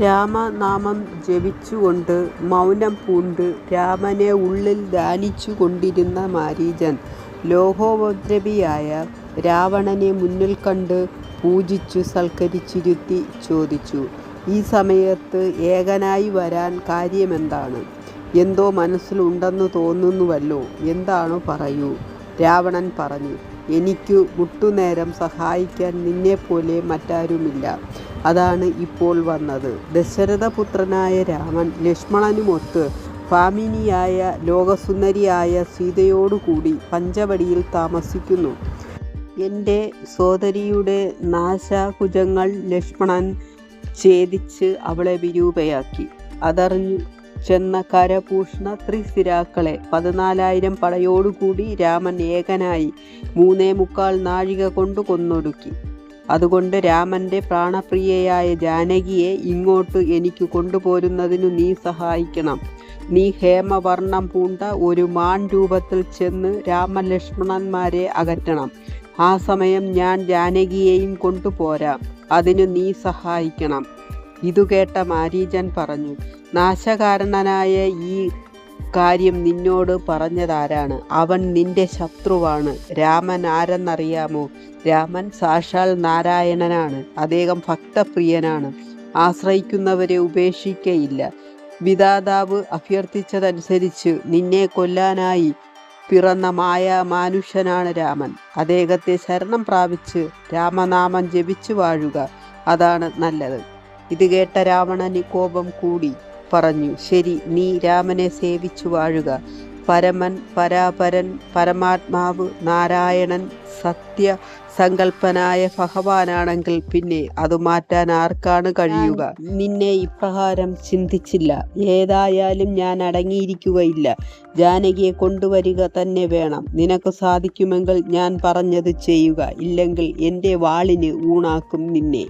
രാമനാമം ജപിച്ചുകൊണ്ട് മൗനം പൂണ്ട് രാമനെ ഉള്ളിൽ ധ്യാനിച്ചുകൊണ്ടിരുന്ന മാരീചൻ ലോകോപദ്രവിയായ രാവണനെ മുന്നിൽ കണ്ട് പൂജിച്ചു സൽക്കരിച്ചിരുത്തി ചോദിച്ചു ഈ സമയത്ത് ഏകനായി വരാൻ കാര്യമെന്താണ്? എന്തോ മനസ്സിലുണ്ടെന്ന് തോന്നുന്നുവല്ലോ എന്താണോ പറയൂ രാവണൻ പറഞ്ഞു. എനിക്കു മുട്ടുനേരം സഹായിക്കാൻ നിന്നെപ്പോലെ മറ്റാരുമില്ല. അതാണ് ഇപ്പോൾ വന്നത്. ദശരഥപുത്രനായ രാമൻ ലക്ഷ്മണനുമൊത്ത് ഭാമിനിയായ ലോകസുന്ദരിയായ സീതയോടുകൂടി പഞ്ചവടിയിൽ താമസിക്കുന്നു. എന്റെ സോദരിയുടെ നാശാകുജങ്ങൾ ലക്ഷ്മണൻ ഛേദിച്ച് അവളെ വിരൂപയാക്കി. അതറിഞ്ഞു ചെന്ന കരഭൂഷണ ത്രിസിരാക്കളെ പതിനാലായിരം പടയോടുകൂടി രാമൻ ഏകനായി മൂന്നേ മുക്കാൽ നാഴിക കൊണ്ട് കൊന്നൊടുക്കി. അതുകൊണ്ട് രാമന്റെ പ്രാണപ്രിയയായ ജാനകിയെ ഇങ്ങോട്ട് എനിക്ക് കൊണ്ടുപോരുന്നതിനു നീ സഹായിക്കണം. നീ ഹേമവർണം പൂണ്ട ഒരു മാൻ രൂപത്തിൽ ചെന്ന് രാമലക്ഷ്മണന്മാരെ അകറ്റണം. ആ സമയം ഞാൻ ജാനകിയെയും കൊണ്ടുപോരാം. അതിനു നീ സഹായിക്കണം. ഇതു കേട്ട മാരീജൻ പറഞ്ഞു നാശകാരണനായ ഈ കാര്യം നിന്നോട് പറഞ്ഞതാരാണ്? അവൻ നിന്റെ ശത്രുവാണ്. രാമൻ ആരെന്നറിയാമോ? രാമൻ സാക്ഷാൽ നാരായണനാണ്. അദ്ദേഹം ഭക്തപ്രിയനാണ്. ആശ്രയിക്കുന്നവരെ ഉപേക്ഷിക്കയില്ല. വിധാതാവ് അഭ്യർത്ഥിച്ചതനുസരിച്ച് നിന്നെ കൊല്ലാനായി പിറന്ന മായ മാനുഷ്യനാണ് രാമൻ. അദ്ദേഹത്തെ ശരണം പ്രാപിച്ച് രാമനാമം ജപിച്ചു വാഴുക അതാണ് നല്ലത്. ഇത് കേട്ട രാവണന് കോപം കൂടി. പറഞ്ഞു. ശരി നീ രാമനെ സേവിച്ചു വാഴുക. പരമൻ പരാപരൻ പരമാത്മാവ് നാരായണൻ സത്യ സങ്കല്പനായ ഭഗവാനാണെങ്കിൽ പിന്നെ അത് മാറ്റാൻ ആർക്കാണ് കഴിയുക? നിന്നെ ഇപ്രകാരം ചിന്തിച്ചില്ല. ഏതായാലും ഞാൻ അടങ്ങിയിരിക്കുകയില്ല. ജാനകിയെ കൊണ്ടുവരിക തന്നെ വേണം. നിനക്ക് സാധിക്കുമെങ്കിൽ ഞാൻ പറഞ്ഞത് ചെയ്യുക. ഇല്ലെങ്കിൽ എന്റെ വാളിന് ഊണാക്കും നിന്നെ.